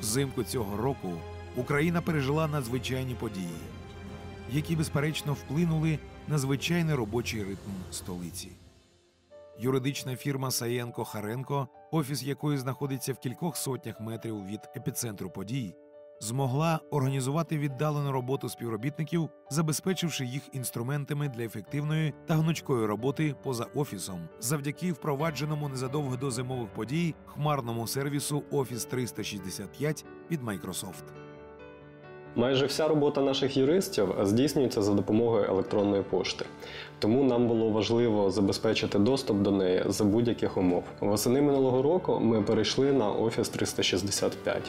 Взимку цього року Україна пережила надзвичайні події, які безперечно вплинули на звичайний робочий ритм столиці. Юридична фірма Саєнко Харенко, офіс якої знаходиться в кількох сотнях метрів від епіцентру подій, змогла організувати віддалену роботу співробітників, забезпечивши їх інструментами для ефективної та гнучкої роботи поза офісом, завдяки впровадженому незадовго до зимових подій хмарному сервісу Office 365 від Microsoft. Майже вся робота наших юристів здійснюється за допомогою електронної пошти, тому нам було важливо забезпечити доступ до неї за будь-яких умов. Восени минулого року ми перейшли на Office 365,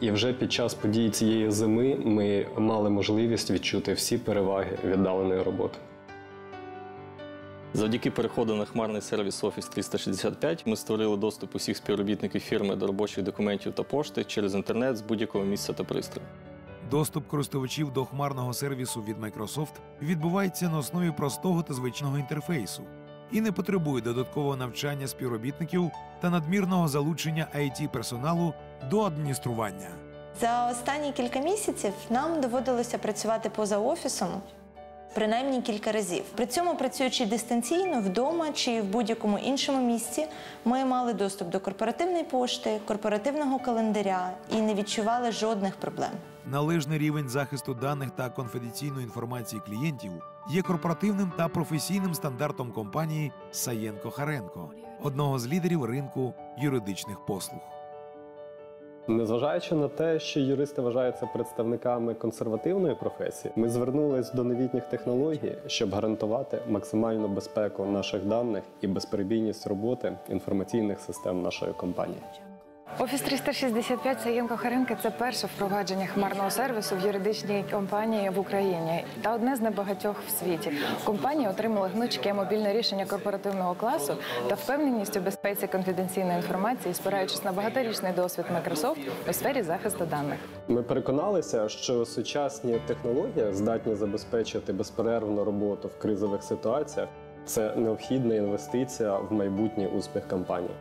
і вже під час подій цієї зими ми мали можливість відчути всі переваги віддаленої роботи. Завдяки переходу на хмарний сервіс Office 365 ми створили доступ усіх співробітників фірми до робочих документів та пошти через інтернет з будь-якого місця та пристрою. Доступ користувачів до хмарного сервісу від Microsoft відбувається на основі простого та звичного інтерфейсу і не потребує додаткового навчання співробітників та надмірного залучення it персоналу до адміністрування. За останні кілька місяців нам доводилося працювати поза офісом принаймні кілька разів. При цьому, працюючи дистанційно вдома чи в будь-якому іншому місці, ми мали доступ до корпоративної пошти, корпоративного календаря і не відчували жодних проблем. Належний рівень захисту даних та конфіденційної інформації клієнтів є корпоративним та професійним стандартом компанії Саєнко Харенко, одного з лідерів ринку юридичних послуг. Незважаючи на те, що юристи вважаються представниками консервативної професії, ми звернулись до новітніх технологій, щоб гарантувати максимальну безпеку наших даних і безперебійність роботи інформаційних систем нашої компанії. Офіс 365 Саєнко Харенка це перше впровадження хмарного сервісу в юридичній компанії в Україні та одне з небагатьох в світі. Компанія отримала гнучке мобільне рішення корпоративного класу та впевненість у безпеці конфіденційної інформації, спираючись на багаторічний досвід Microsoft у сфері захисту даних. Ми переконалися, що сучасні технології здатні забезпечити безперервну роботу в кризових ситуаціях. Це необхідна інвестиція в майбутній успіх компанії.